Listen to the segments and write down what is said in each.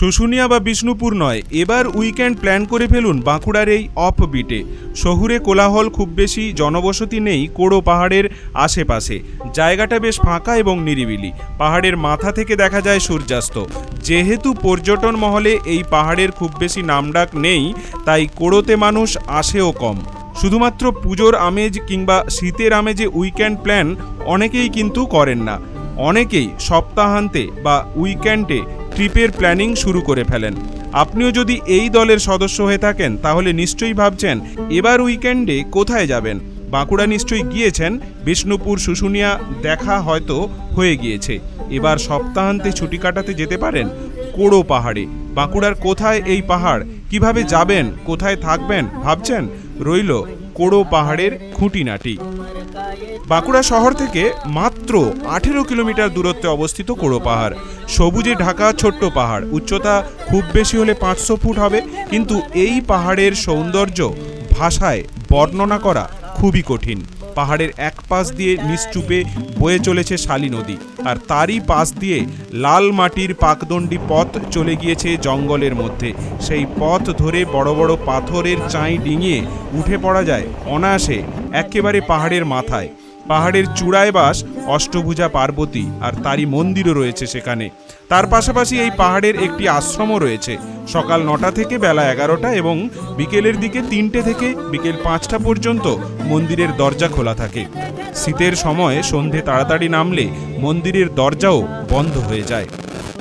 শুশুনিয়া বা বিষ্ণুপুর নয়, এবার উইকেন্ড প্ল্যান করে ফেলুন বাঁকুড়ার এই অফ বিটে শহুরে কোলাহল খুব বেশি, জনবসতি নেই, কোড়ো পাহাড়ের আশেপাশে। জায়গাটা বেশ ফাঁকা এবং নিরিবিলি। পাহাড়ের মাথা থেকে দেখা যায় সূর্যাস্ত। যেহেতু পর্যটন মহলে এই পাহাড়ের খুব বেশি নামডাক নেই, তাই কোড়োতে মানুষ আসেও কম। শুধুমাত্র পুজোর আমেজ কিংবা শীতের আমেজে উইকেন্ড প্ল্যান অনেকেই কিন্তু করেন না। অনেকেই সপ্তাহান্তে বা উইকেন্ডে ট্রিপের প্ল্যানিং শুরু করে ফেলেন। আপনিও যদি এই দলের সদস্য হয়ে থাকেন, তাহলে নিশ্চয়ই ভাবছেন, এবার উইকেন্ডে কোথায় যাবেন? বাঁকুড়া নিশ্চয়ই গিয়েছেন, বিষ্ণুপুর শুশুনিয়া দেখা হয়তো হয়ে গিয়েছে। এবার সপ্তাহান্তে ছুটি কাটাতে যেতে পারেন কোড়ো পাহাড়ে। বাঁকুড়ার কোথায় এই পাহাড়? কীভাবে যাবেন? কোথায় থাকবেন? ভাবছেন? রইল কোড়ো পাহাড়ের খুঁটিনাটি। বাঁকুড়া শহর থেকে মাত্র আঠেরো কিলোমিটার দূরত্বে অবস্থিত কোড়ো পাহাড়। সবুজে ঢাকা ছোট্ট পাহাড়। উচ্চতা খুব বেশি হলে পাঁচশো ফুট হবে, কিন্তু এই পাহাড়ের সৌন্দর্য ভাষায় বর্ণনা করা খুবই কঠিন। পাহাড়ের এক পাশ দিয়ে নিশ্চুপে বয়ে চলেছে শালি নদী। আর তারই পাশ দিয়ে লাল মাটির পাকদণ্ডি পথ চলে গিয়েছে জঙ্গলের মধ্যে। সেই পথ ধরে বড় বড় পাথরের চাঁই ডিঙিয়ে উঠে পড়া যায় অনায়াসে একেবারে পাহাড়ের মাথায়। পাহাড়ের চূড়ায় বাস অষ্টভুজা পার্বতী আর তারই মন্দিরও রয়েছে সেখানে। তার পাশাপাশি এই পাহাড়ের একটি আশ্রমও রয়েছে। সকাল নটা থেকে বেলা এগারোটা এবং বিকেলের দিকে তিনটে থেকে বিকেল পাঁচটা পর্যন্ত মন্দিরের দরজা খোলা থাকে। শীতের সময় সন্ধে তাড়াতাড়ি নামলে মন্দিরের দরজাও বন্ধ হয়ে যায়।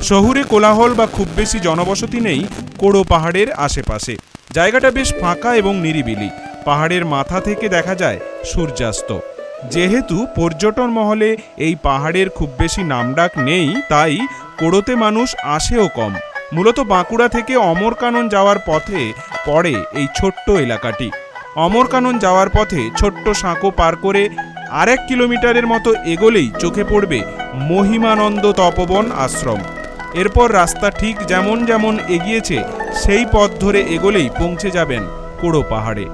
শহুরে কোলাহল বা খুব বেশি জনবসতি নেই কোড়ো পাহাড়ের আশেপাশে। জায়গাটা বেশ ফাঁকা এবং নিরিবিলি। পাহাড়ের মাথা থেকে দেখা যায় সূর্যাস্ত। যেহেতু পর্যটন মহলে এই পাহাড়ের খুব বেশি নামডাক নেই, তাই কোড়োতে মানুষ আসেও কম। মূলত বাঁকুড়া থেকে অমরকানন যাওয়ার পথে পড়ে এই ছোট্ট এলাকাটি। অমরকানন যাওয়ার পথে ছোট্ট সাঁকো পার করে আরেক কিলোমিটারের মতো এগোলেই চোখে পড়বে মহিমানন্দ তপবন আশ্রম। এরপর রাস্তা ঠিক যেমন যেমন এগিয়েছে, সেই পথ ধরে এগোলেই পৌঁছে যাবেন কোড়ো পাহাড়ে।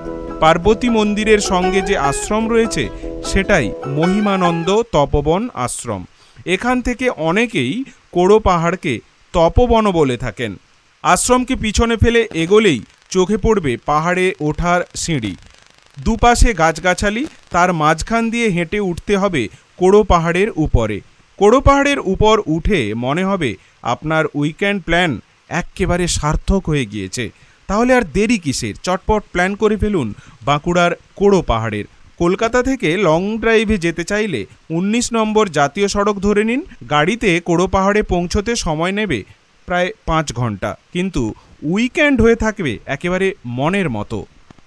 পার্বতী মন্দিরের সঙ্গে যে আশ্রম রয়েছে সেটাই মহিমানন্দ তপবন আশ্রম। এখান থেকে অনেকেই কোড়ো পাহাড়কে তপবন বলে থাকেন। আশ্রমকে পিছনে ফেলে এগোলেই চোখে পড়বে পাহাড়ে ওঠার সিঁড়ি। দুপাশে গাছগাছালি, তার মাঝখান দিয়ে হেঁটে উঠতে হবে কোড়ো পাহাড়ের উপরে। কোড়ো পাহাড়ের উপর উঠে মনে হবে আপনার উইকেন্ড প্ল্যান এক্কেবারে সার্থক হয়ে গিয়েছে। তাহলে আর দেরি কিসের? চটপট প্ল্যান করে ফেলুন বাঁকুড়ার কোড়ো পাহাড়ের। কলকাতা থেকে লং ড্রাইভে যেতে চাইলে উনিশ নম্বর জাতীয় সড়ক ধরে নিন, গাড়িতে কোড়ো পাহাড়ে পৌঁছতে সময় নেবে প্রায় পাঁচ ঘণ্টা। কিন্তু উইকেন্ড হয়ে থাকবে একেবারে মনের মতো।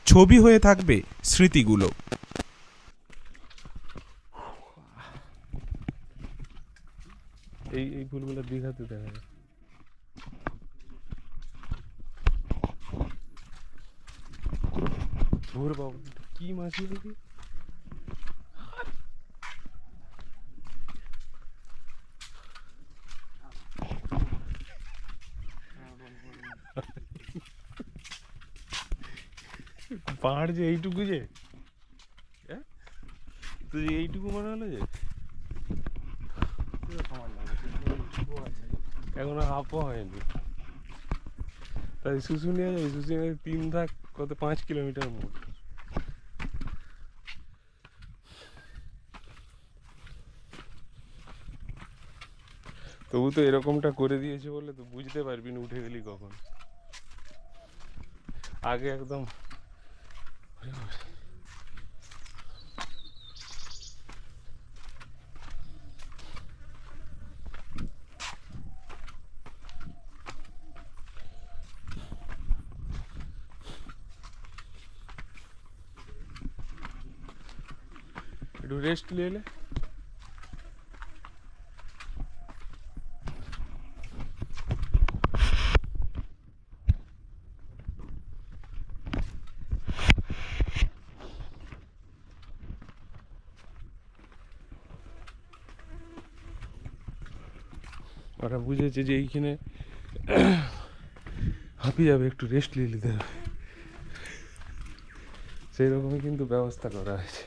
ছবি হয়ে থাকবে স্মৃতিগুলো। এই এই ফুলগুলো দীঘাতে দেখা যায়। কি মাছ নাকি পাহাড় যে এইটুকু যে হ্যাঁ? তুই এইটুকু মনে হলো যে এখনও হাফও হয়নি তাই শুশুনিয়া যাবে শুশুনিয়া তিন থাক কত, পাঁচ কিলোমিটার মোট তবু তো এরকমটা করে দিয়েছে বলে তো বুঝতে পারবি না, উঠে গেলি কখন আগে একদম। একটু রেস্ট নিয়ে ওরা বুঝেছে যে এইখানে হাঁপিয়ে যাবে, একটু রেস্ট নিয়ে নিতে হবে। সেই রকমই কিন্তু ব্যবস্থা করা হয়েছে।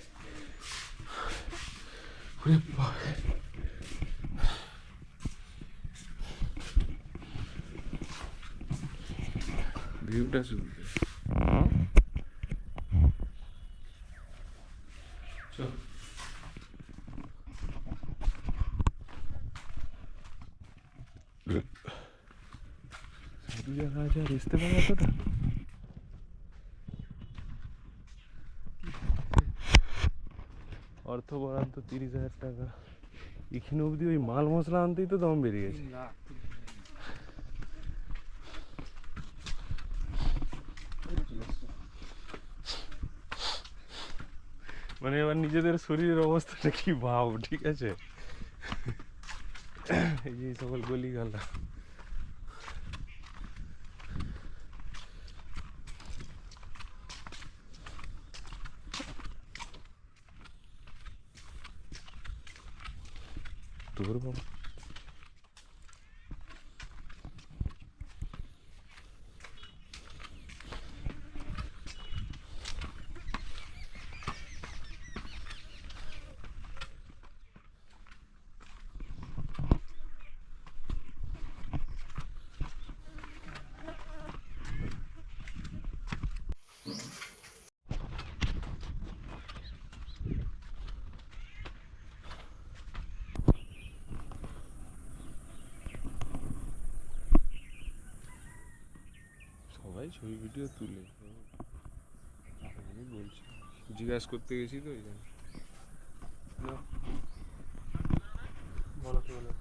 ভিউটা শুধু চল সাধু জায়গা আছে আর আসতে পারে এতটা। অর্থ বরাদ্দ তিরিশ হাজার টাকা। এখানে অবধি ওই মাল মশলা আনতেই তো দম বেরিয়ে গেছে। মানে এবার নিজেদের শরীরের অবস্থাটা কি ভাব ঠিক আছে? এই যে এই সকল গলি গালা তোর বাবা সবাই ছবি ভিডিও তুলে। বলছি। জিজ্ঞাসা করতে গেছি তো ওই জন্য। বলো কি বলো?